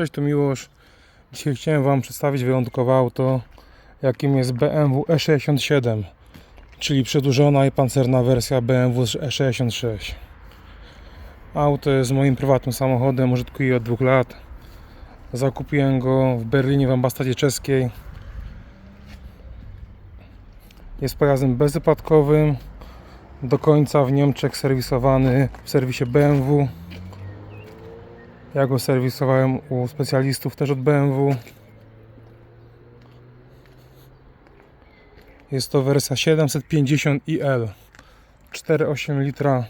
Cześć, to Miłosz. Dzisiaj chciałem Wam przedstawić wyjątkowe auto, jakim jest BMW E67, czyli przedłużona i pancerna wersja BMW E66. Auto jest moim prywatnym samochodem, użytkuję od dwóch lat. Zakupiłem go w Berlinie w ambasadzie czeskiej. Jest pojazdem bezwypadkowym, do końca w Niemczech serwisowany w serwisie BMW. Ja go serwisowałem u specjalistów też od BMW. Jest to wersja 750iL 4,8 litra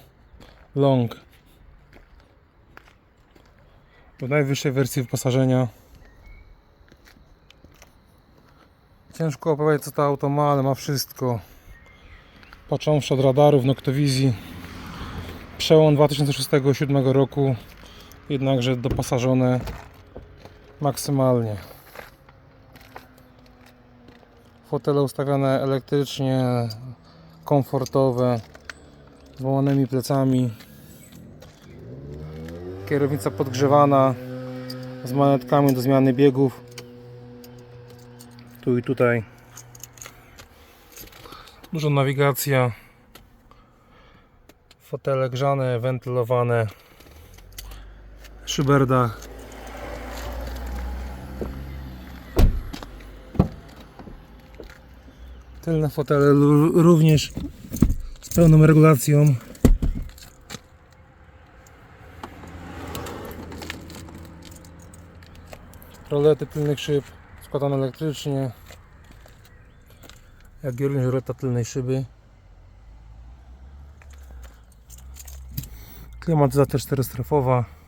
long. Do najwyższej wersji wyposażenia. Ciężko opowiedzieć co to auto ma, ale ma wszystko. Począwszy od radarów, noktowizji. Przełom 2006-2007 roku jednakże doposażone maksymalnie. Fotele ustawione elektrycznie, komfortowe, z łamanymi plecami. Kierownica podgrzewana z manetkami do zmiany biegów. Tu i tutaj. Dużo nawigacja. Fotele grzane, wentylowane szyberdach. Tylne fotele również z pełną regulacją. Rolety tylnych szyb składane elektrycznie. Jak i również roleta tylnej szyby. Klimatyzacja czterostrefowa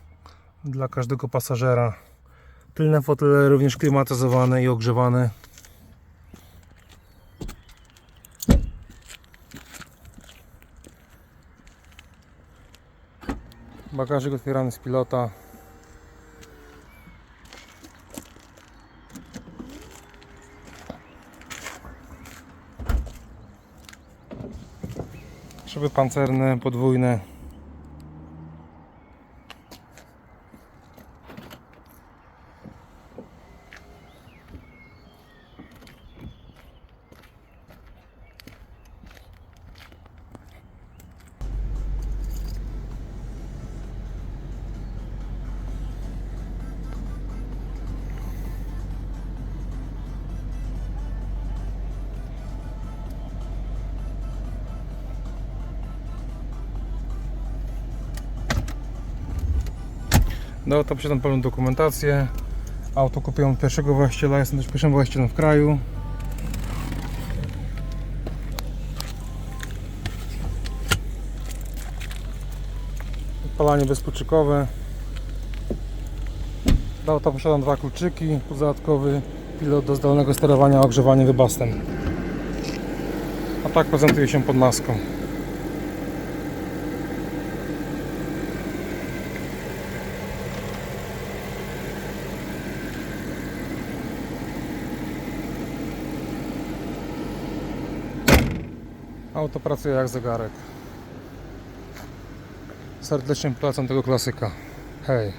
dla każdego pasażera. Tylne fotele również klimatyzowane i ogrzewane. Bagażek otwierany z pilota. Szyby pancerne, podwójne. No to posiadam pełną dokumentację. Auto kupiłem pierwszego właściciela, jestem też pierwszym właścicielem w kraju. Odpalanie bezkluczykowe. Do auta posiadam dwa kluczyki, plus dodatkowy pilot do zdalnego sterowania ogrzewaniem wybastem. A tak prezentuje się pod maską. Auto pracuje jak zegarek. Serdecznie polecam tego klasyka. Hej.